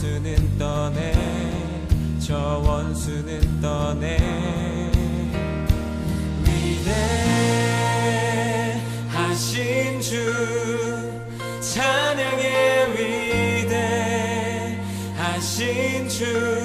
원수는 떠내. 저 원수는 떠내. 위대하신 주 찬양의 위대하신 주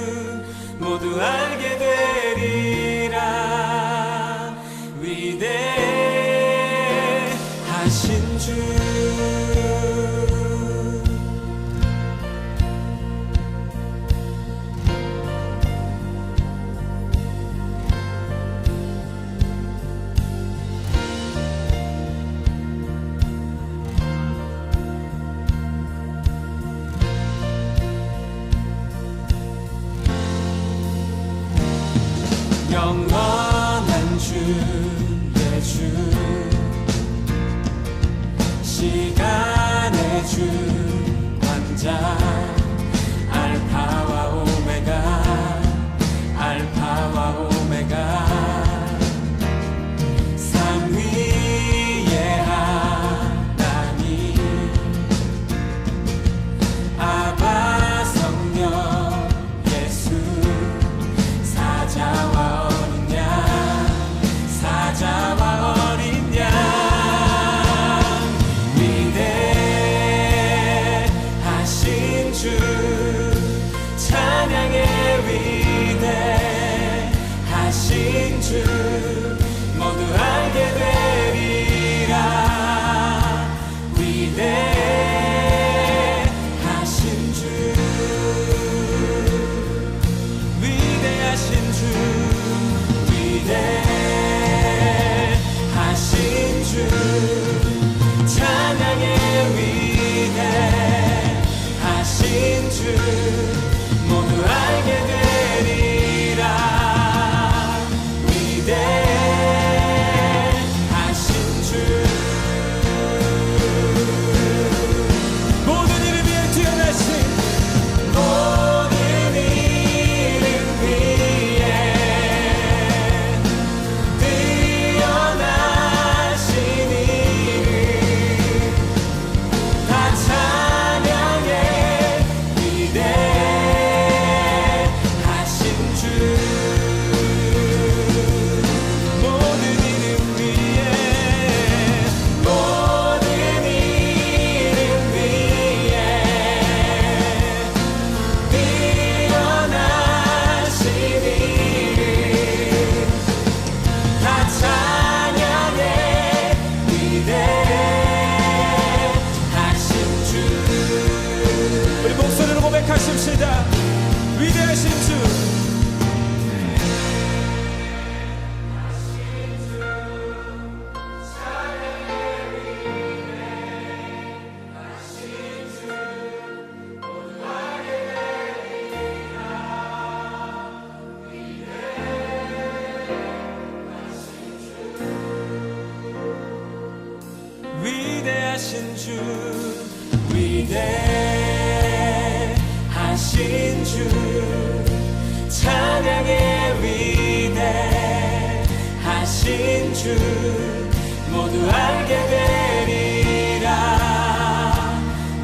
모두 알게 되리라.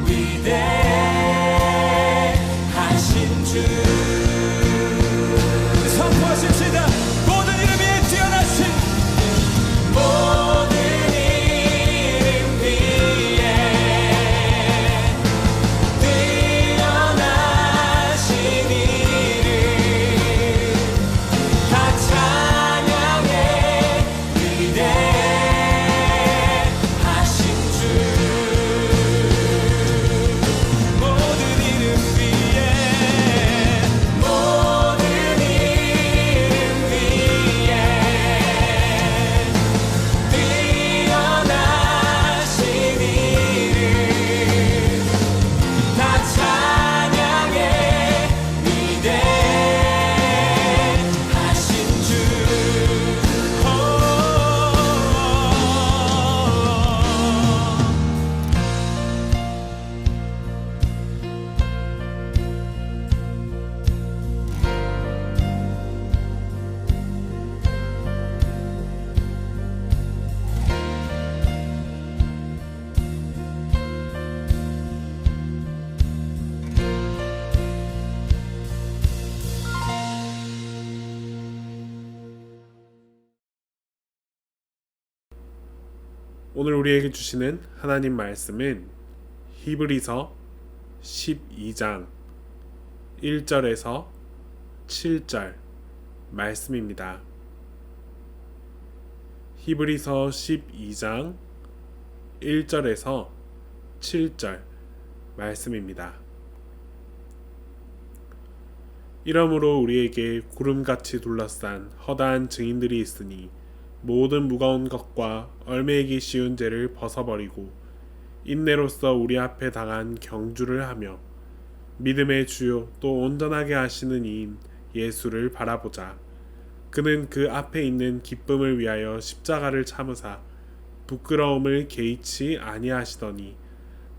위대 오늘 우리에게 주시는 하나님 말씀은 히브리서 12장 1절에서 7절 말씀입니다. 히브리서 12장 1절에서 7절 말씀입니다. 이러므로 우리에게 구름같이 둘러싼 허다한 증인들이 있으니 모든 무거운 것과 얼매이기 쉬운 죄를 벗어버리고 인내로서 우리 앞에 당한 경주를 하며 믿음의 주요 또 온전하게 하시는 이인 예수를 바라보자. 그는 그 앞에 있는 기쁨을 위하여 십자가를 참으사 부끄러움을 개의치 아니하시더니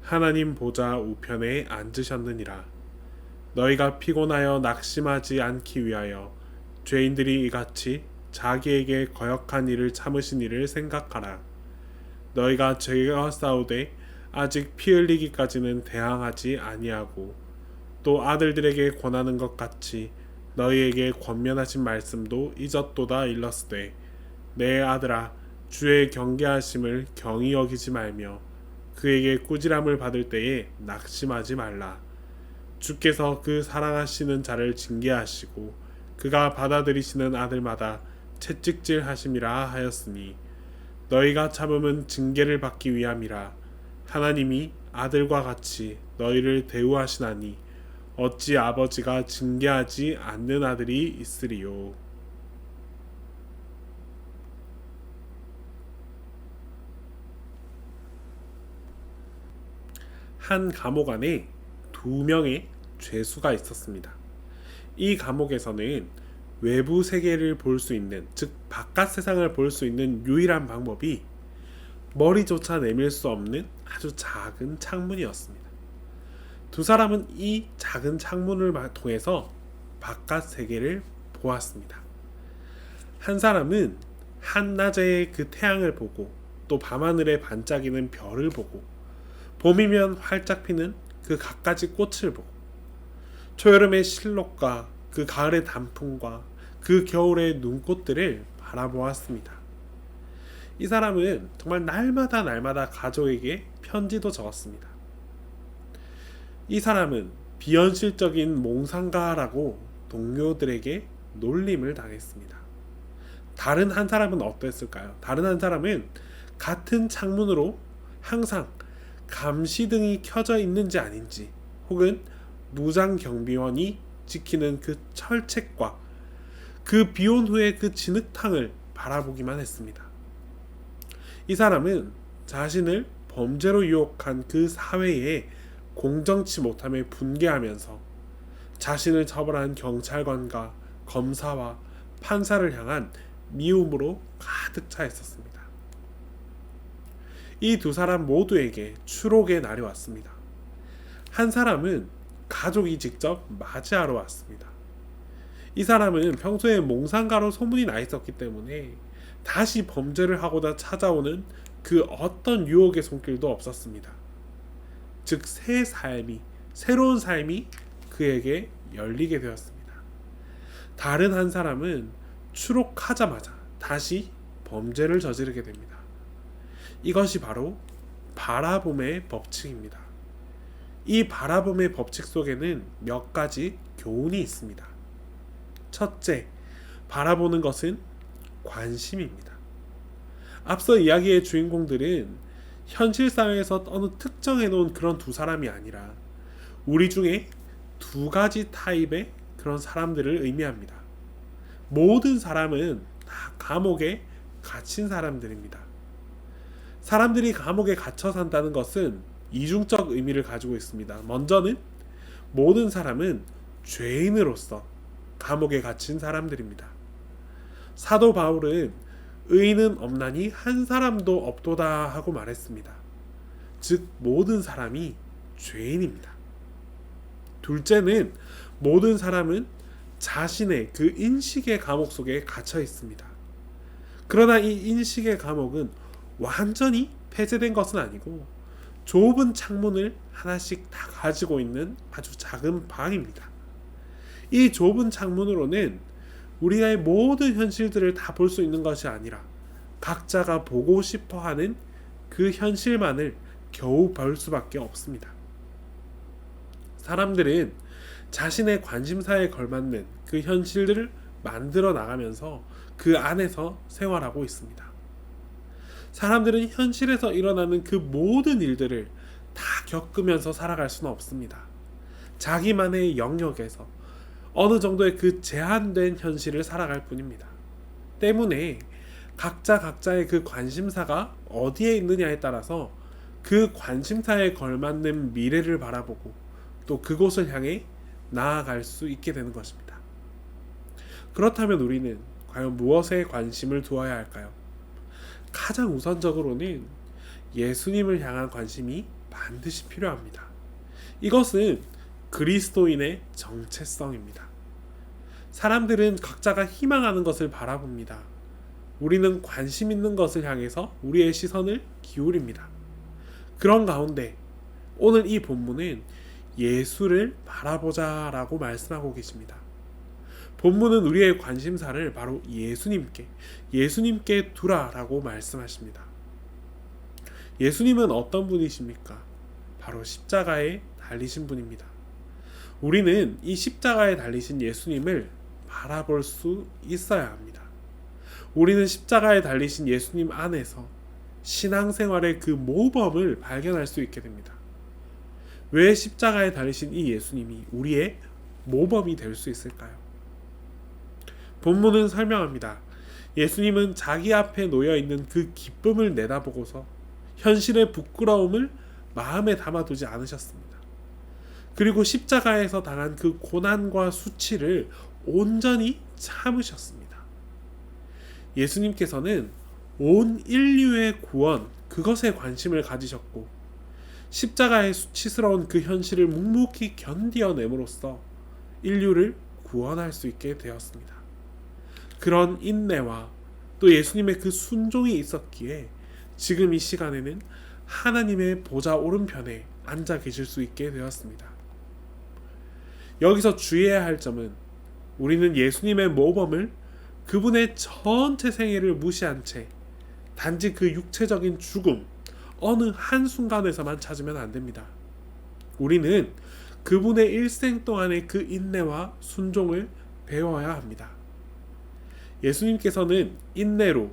하나님 보좌 우편에 앉으셨느니라. 너희가 피곤하여 낙심하지 않기 위하여 죄인들이 이같이 자기에게 거역한 일을 참으신 일을 생각하라. 너희가 죄와 싸우되 아직 피 흘리기까지는 대항하지 아니하고 또 아들들에게 권하는 것 같이 너희에게 권면하신 말씀도 잊었도다 일렀으되 내 아들아 주의 경계하심을 경히 여기지 말며 그에게 꾸지람을 받을 때에 낙심하지 말라. 주께서 그 사랑하시는 자를 징계하시고 그가 받아들이시는 아들마다 채찍질 하심이라 하였으니 너희가 참음은 징계를 받기 위함이라 하나님이 아들과 같이 너희를 대우하시나니 어찌 아버지가 징계하지 않는 아들이 있으리요 한 감옥 안에 두 명의 죄수가 있었습니다. 이 감옥에서는 외부 세계를 볼 수 있는, 즉 바깥 세상을 볼 수 있는 유일한 방법이 머리조차 내밀 수 없는 아주 작은 창문이었습니다. 두 사람은 이 작은 창문을 마- 통해서 바깥 세계를 보았습니다. 한 사람은 한낮의 그 태양을 보고 또 밤하늘에 반짝이는 별을 보고 봄이면 활짝 피는 그 갖가지 꽃을 보고 초여름의 실록과 그 가을의 단풍과 그 겨울의 눈꽃들을 바라보았습니다. 이 사람은 정말 날마다 날마다 가족에게 편지도 적었습니다. 이 사람은 비현실적인 몽상가라고 동료들에게 놀림을 당했습니다. 다른 한 사람은 어땠을까요? 다른 한 사람은 같은 창문으로 항상 감시등이 켜져 있는지 아닌지 혹은 무장 경비원이 지키는 그 철책과 그 비온 후의 그 진흙탕을 바라보기만 했습니다. 이 사람은 자신을 범죄로 유혹한 그 사회에 공정치 못함에 분개하면서 자신을 처벌한 경찰관과 검사와 판사를 향한 미움으로 가득 차 있었습니다. 이 두 사람 모두에게 추록의 날이 왔습니다. 한 사람은 가족이 직접 맞이하러 왔습니다. 이 사람은 평소에 몽상가로 소문이 나 있었기 때문에 다시 범죄를 하고자 찾아오는 그 어떤 유혹의 손길도 없었습니다. 즉, 새 삶이, 새로운 삶이 그에게 열리게 되었습니다. 다른 한 사람은 추록하자마자 다시 범죄를 저지르게 됩니다. 이것이 바로 바라봄의 법칙입니다. 이 바라봄의 법칙 속에는 몇 가지 교훈이 있습니다. 첫째, 바라보는 것은 관심입니다. 앞서 이야기의 주인공들은 현실 사회에서 어느 특정해 놓은 그런 두 사람이 아니라 우리 중에 두 가지 타입의 그런 사람들을 의미합니다. 모든 사람은 다 감옥에 갇힌 사람들입니다. 사람들이 감옥에 갇혀 산다는 것은 이중적 의미를 가지고 있습니다. 먼저는 모든 사람은 죄인으로서 감옥에 갇힌 사람들입니다. 사도 바울은 의인은 없나니 한 사람도 없도다 하고 말했습니다. 즉 모든 사람이 죄인입니다. 둘째는 모든 사람은 자신의 그 인식의 감옥 속에 갇혀 있습니다. 그러나 이 인식의 감옥은 완전히 폐쇄된 것은 아니고 좁은 창문을 하나씩 다 가지고 있는 아주 작은 방입니다. 이 좁은 창문으로는 우리의 모든 현실들을 다 볼 수 있는 것이 아니라 각자가 보고 싶어 하는 그 현실만을 겨우 볼 수밖에 없습니다. 사람들은 자신의 관심사에 걸맞는 그 현실들을 만들어 나가면서 그 안에서 생활하고 있습니다. 사람들은 현실에서 일어나는 그 모든 일들을 다 겪으면서 살아갈 수는 없습니다. 자기만의 영역에서 어느 정도의 그 제한된 현실을 살아갈 뿐입니다. 때문에 각자 각자의 그 관심사가 어디에 있느냐에 따라서 그 관심사에 걸맞는 미래를 바라보고 또 그곳을 향해 나아갈 수 있게 되는 것입니다. 그렇다면 우리는 과연 무엇에 관심을 두어야 할까요? 가장 우선적으로는 예수님을 향한 관심이 반드시 필요합니다. 이것은 그리스도인의 정체성입니다. 사람들은 각자가 희망하는 것을 바라봅니다. 우리는 관심 있는 것을 향해서 우리의 시선을 기울입니다. 그런 가운데 오늘 이 본문은 예수를 바라보자 라고 말씀하고 계십니다. 본문은 우리의 관심사를 바로 예수님께, 예수님께 두라 라고 말씀하십니다. 예수님은 어떤 분이십니까? 바로 십자가에 달리신 분입니다. 우리는 이 십자가에 달리신 예수님을 바라볼 수 있어야 합니다. 우리는 십자가에 달리신 예수님 안에서 신앙생활의 그 모범을 발견할 수 있게 됩니다. 왜 십자가에 달리신 이 예수님이 우리의 모범이 될 수 있을까요? 본문은 설명합니다. 예수님은 자기 앞에 놓여 있는 그 기쁨을 내다보고서 현실의 부끄러움을 마음에 담아두지 않으셨습니다. 그리고 십자가에서 당한 그 고난과 수치를 온전히 참으셨습니다. 예수님께서는 온 인류의 구원, 그것에 관심을 가지셨고, 십자가의 수치스러운 그 현실을 묵묵히 견디어냄으로써 인류를 구원할 수 있게 되었습니다. 그런 인내와 또 예수님의 그 순종이 있었기에 지금 이 시간에는 하나님의 보좌 오른편에 앉아 계실 수 있게 되었습니다. 여기서 주의해야 할 점은 우리는 예수님의 모범을 그분의 전체 생애를 무시한 채 단지 그 육체적인 죽음 어느 한 순간에서만 찾으면 안 됩니다. 우리는 그분의 일생 동안의 그 인내와 순종을 배워야 합니다. 예수님께서는 인내로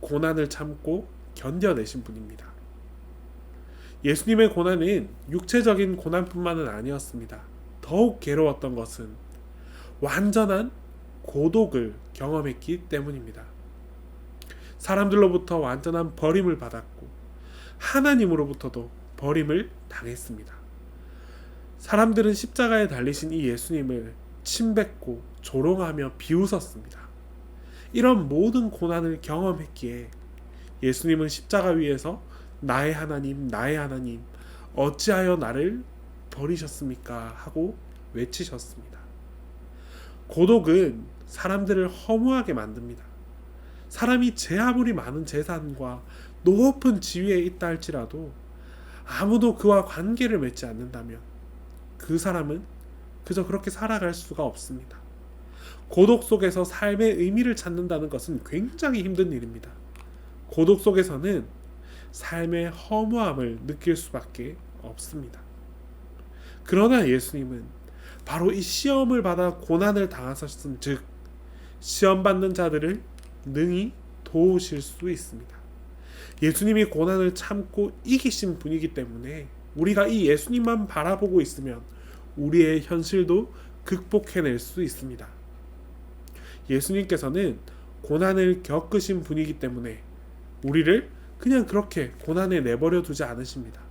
고난을 참고 견뎌내신 분입니다. 예수님의 고난은 육체적인 고난뿐만은 아니었습니다. 더욱 괴로웠던 것은 완전한 고독을 경험했기 때문입니다. 사람들로부터 완전한 버림을 받았고 하나님으로부터도 버림을 당했습니다. 사람들은 십자가에 달리신 이 예수님을 침뱉고 조롱하며 비웃었습니다. 이런 모든 고난을 경험했기에 예수님은 십자가 위에서 나의 하나님, 나의 하나님, 어찌하여 나를 버리셨습니까? 하고 외치셨습니다. 고독은 사람들을 허무하게 만듭니다. 사람이 제 아무리 많은 재산과 높은 지위에 있다 할지라도 아무도 그와 관계를 맺지 않는다면 그 사람은 그저 그렇게 살아갈 수가 없습니다. 고독 속에서 삶의 의미를 찾는다는 것은 굉장히 힘든 일입니다. 고독 속에서는 삶의 허무함을 느낄 수밖에 없습니다. 그러나 예수님은 바로 이 시험을 받아 고난을 당하셨은즉 시험 받는 자들을 능히 도우실 수 있습니다. 예수님이 고난을 참고 이기신 분이기 때문에 우리가 이 예수님만 바라보고 있으면 우리의 현실도 극복해낼 수 있습니다. 예수님께서는 고난을 겪으신 분이기 때문에 우리를 그냥 그렇게 고난에 내버려 두지 않으십니다.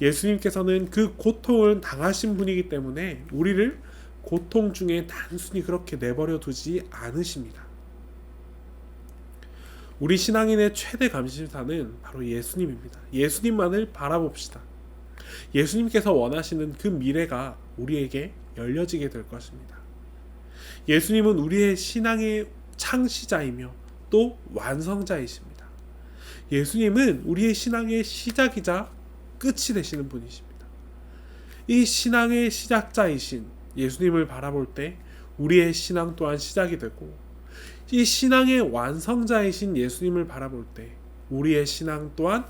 예수님께서는 그 고통을 당하신 분이기 때문에 우리를 고통 중에 단순히 그렇게 내버려 두지 않으십니다. 우리 신앙인의 최대 감심사는 바로 예수님입니다. 예수님만을 바라봅시다. 예수님께서 원하시는 그 미래가 우리에게 열려지게 될 것입니다. 예수님은 우리의 신앙의 창시자이며 또 완성자이십니다. 예수님은 우리의 신앙의 시작이자 끝이 되시는 분이십니다. 이 신앙의 시작자이신 예수님을 바라볼 때 우리의 신앙 또한 시작이 되고 이 신앙의 완성자이신 예수님을 바라볼 때 우리의 신앙 또한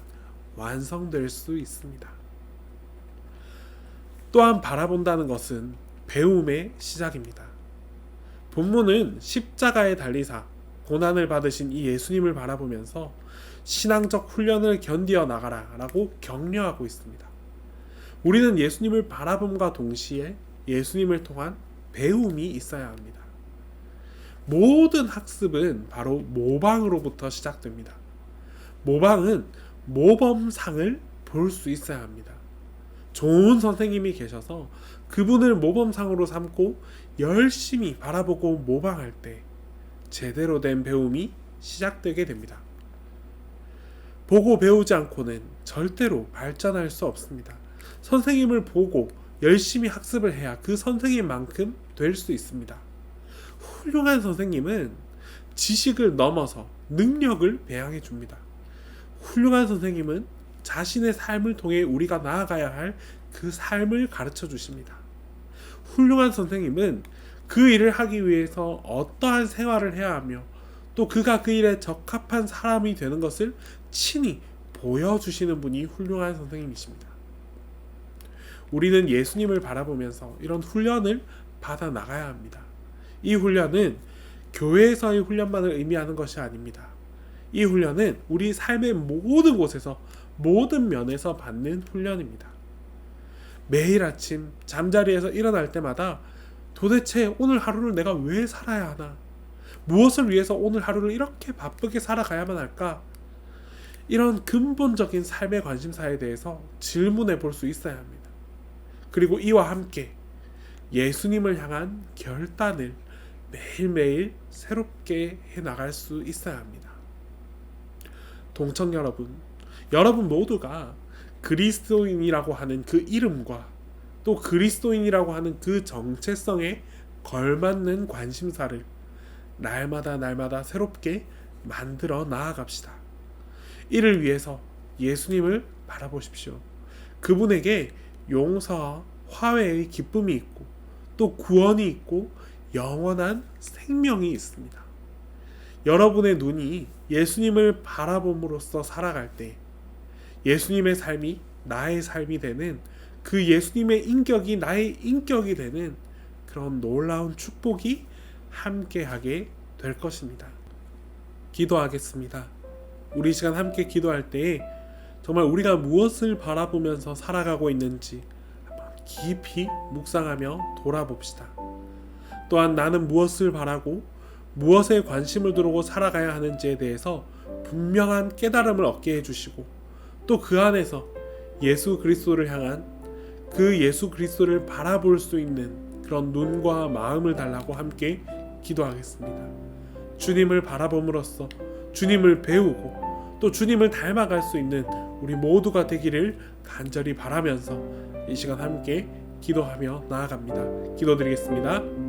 완성될 수 있습니다. 또한 바라본다는 것은 배움의 시작입니다. 본문은 십자가에 달리사 고난을 받으신 이 예수님을 바라보면서 신앙적 훈련을 견디어 나가라 라고 격려하고 있습니다. 우리는 예수님을 바라봄과 동시에 예수님을 통한 배움이 있어야 합니다. 모든 학습은 바로 모방으로부터 시작됩니다. 모방은 모범상을 볼 수 있어야 합니다. 좋은 선생님이 계셔서 그분을 모범상으로 삼고 열심히 바라보고 모방할 때 제대로 된 배움이 시작되게 됩니다. 보고 배우지 않고는 절대로 발전할 수 없습니다. 선생님을 보고 열심히 학습을 해야 그 선생님만큼 될 수 있습니다. 훌륭한 선생님은 지식을 넘어서 능력을 배양해 줍니다. 훌륭한 선생님은 자신의 삶을 통해 우리가 나아가야 할 그 삶을 가르쳐 주십니다. 훌륭한 선생님은 그 일을 하기 위해서 어떠한 생활을 해야 하며 또 그가 그 일에 적합한 사람이 되는 것을 친히 보여주시는 분이 훌륭한 선생님이십니다. 우리는 예수님을 바라보면서 이런 훈련을 받아 나가야 합니다. 이 훈련은 교회에서의 훈련만을 의미하는 것이 아닙니다. 이 훈련은 우리 삶의 모든 곳에서 모든 면에서 받는 훈련입니다. 매일 아침 잠자리에서 일어날 때마다 도대체 오늘 하루를 내가 왜 살아야 하나? 무엇을 위해서 오늘 하루를 이렇게 바쁘게 살아가야만 할까? 이런 근본적인 삶의 관심사에 대해서 질문해 볼 수 있어야 합니다. 그리고 이와 함께 예수님을 향한 결단을 매일매일 새롭게 해 나갈 수 있어야 합니다. 동청 여러분, 여러분 모두가 그리스도인이라고 하는 그 이름과 또 그리스도인이라고 하는 그 정체성에 걸맞는 관심사를 날마다 날마다 새롭게 만들어 나아갑시다. 이를 위해서 예수님을 바라보십시오. 그분에게 용서와 화해의 기쁨이 있고 또 구원이 있고 영원한 생명이 있습니다. 여러분의 눈이 예수님을 바라봄으로써 살아갈 때 예수님의 삶이 나의 삶이 되는 그 예수님의 인격이 나의 인격이 되는 그런 놀라운 축복이 함께하게 될 것입니다. 기도하겠습니다. 우리 시간 함께 기도할 때 정말 우리가 무엇을 바라보면서 살아가고 있는지 깊이 묵상하며 돌아봅시다. 또한 나는 무엇을 바라고 무엇에 관심을 두르고 살아가야 하는지에 대해서 분명한 깨달음을 얻게 해주시고 또 그 안에서 예수 그리스도를 향한 그 예수 그리스도를 바라볼 수 있는 그런 눈과 마음을 달라고 함께 기도하겠습니다. 주님을 바라봄으로써 주님을 배우고 또 주님을 닮아갈 수 있는 우리 모두가 되기를 간절히 바라면서 이 시간 함께 기도하며 나아갑니다. 기도드리겠습니다.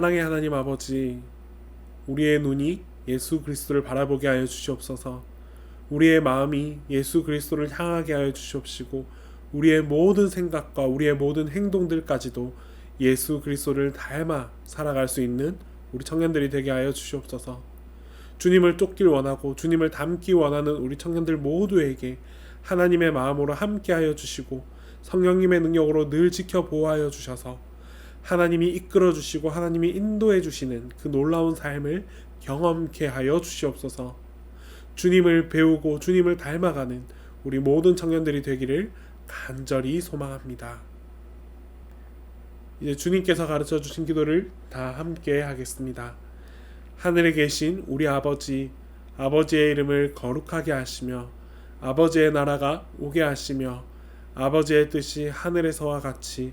사랑의 하나님 아버지, 우리의 눈이 예수 그리스도를 바라보게 하여 주시옵소서. 우리의 마음이 예수 그리스도를 향하게 하여 주시옵시고 우리의 모든 생각과 우리의 모든 행동들까지도 예수 그리스도를 닮아 살아갈 수 있는 우리 청년들이 되게 하여 주시옵소서. 주님을 쫓길 원하고 주님을 닮기 원하는 우리 청년들 모두에게 하나님의 마음으로 함께하여 주시고 성령님의 능력으로 늘 지켜 보호하여 주셔서 하나님이 이끌어 주시고 하나님이 인도해 주시는 그 놀라운 삶을 경험케 하여 주시옵소서. 주님을 배우고 주님을 닮아가는 우리 모든 청년들이 되기를 간절히 소망합니다. 이제 주님께서 가르쳐 주신 기도를 다 함께 하겠습니다. 하늘에 계신 우리 아버지, 아버지의 이름을 거룩하게 하시며 아버지의 나라가 오게 하시며 아버지의 뜻이 하늘에서와 같이